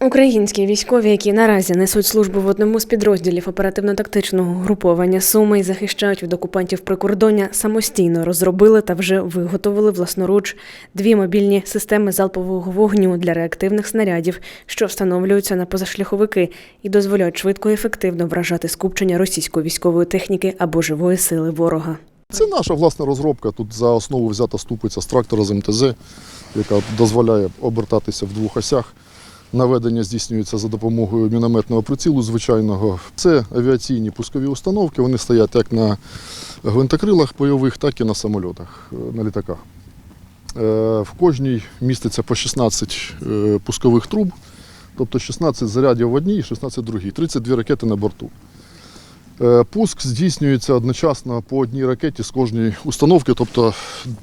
Українські військові, які наразі несуть службу в одному з підрозділів оперативно-тактичного груповання Суми і захищають від окупантів прикордоння, самостійно розробили та вже виготовили власноруч дві мобільні системи залпового вогню для реактивних снарядів, що встановлюються на позашляховики і дозволяють швидко і ефективно вражати скупчення російської військової техніки або живої сили ворога. Це наша власна розробка. Тут за основу взята ступиця з трактора з МТЗ, яка дозволяє обертатися в двох осях. Наведення здійснюється за допомогою мінометного прицілу звичайного. Це авіаційні пускові установки. Вони стоять як на гвинтокрилах бойових, так і на самольотах, е, на літаках. Е, В кожній міститься по 16 е, пускових труб, тобто 16 зарядів в одній і 16 в другій, 32 ракети на борту. Пуск здійснюється одночасно по одній ракеті з кожної установки, тобто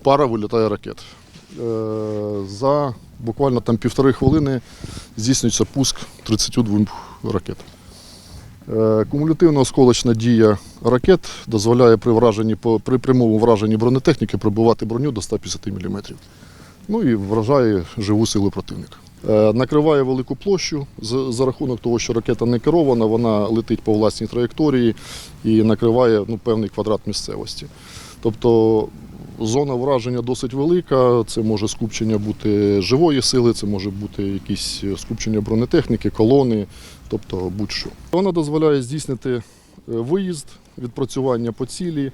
пара вилітає ракет. За буквально там півтори хвилини здійснюється пуск 32 ракет. Е, Кумулятивна осколочна дія ракет дозволяє при, враженні, при прямому враженні бронетехніки пробивати броню до 150 мм. Ну і вражає живу силу противника. Е, Накриває велику площу за рахунок того, що ракета не керована, вона летить по власній траєкторії і накриває ну, певний квадрат місцевості. Тобто зона враження досить велика, це може скупчення бути живої сили, це може бути якісь скупчення бронетехніки, колони, тобто будь-що. Вона дозволяє здійснити е, виїзд, відпрацювання по цілі, е,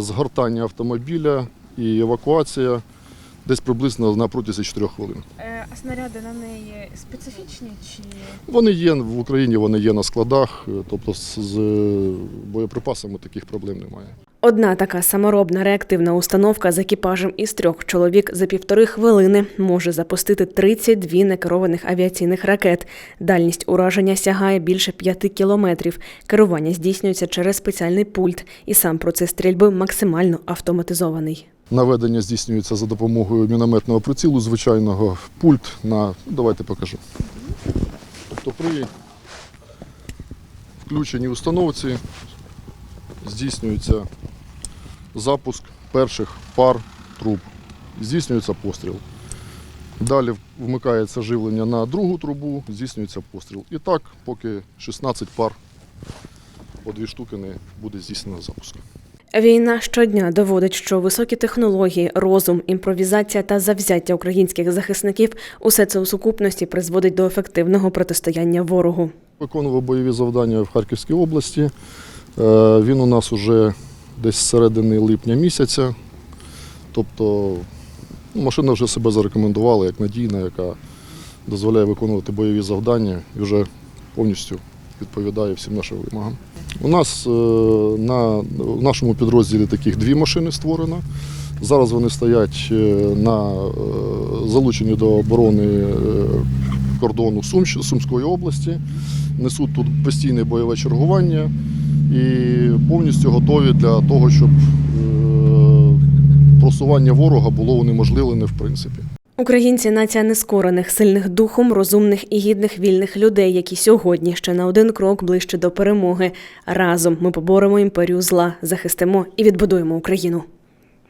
згортання автомобіля і евакуація десь приблизно на протязі 4 хвилин. Е, А снаряди на неї специфічні чи Вони є в Україні, вони є на складах, е, тобто з боєприпасами таких проблем немає. Одна така саморобна реактивна установка з екіпажем із трьох чоловік за півтори хвилини може запустити 32 некерованих авіаційних ракет. Дальність ураження сягає більше 5 кілометрів. Керування здійснюється через спеціальний пульт, і сам процес стрільби максимально автоматизований. Наведення здійснюється за допомогою мінометного прицілу звичайного пульт на давайте покажу. Тобто при включенні установці здійснюється запуск перших пар труб. Здійснюється постріл. Далі вмикається живлення на другу трубу, здійснюється постріл. І так, поки 16 пар по дві штуки не буде здійснено запуск. Війна щодня доводить, що високі технології, розум, імпровізація та завзяття українських захисників усе це у сукупності призводить до ефективного протистояння ворогу. Виконував бойові завдання в Харківській області. Е, Він у нас уже десь з середини липня місяця. Тобто ну, машина вже себе зарекомендувала як надійна, яка дозволяє виконувати бойові завдання і вже повністю відповідає всім нашим вимогам. У нас е, на, в нашому підрозділі таких дві машини створено. Зараз вони стоять е, на е, залучені до оборони кордону Сумської області, несуть тут постійне бойове чергування і повністю готові для того, щоб е, просування ворога було унеможливлене в принципі. Українці нація нескорених, сильних духом, розумних і гідних вільних людей, які сьогодні ще на один крок ближче до перемоги. Разом ми поборемо імперію зла, захистимо і відбудуємо Україну.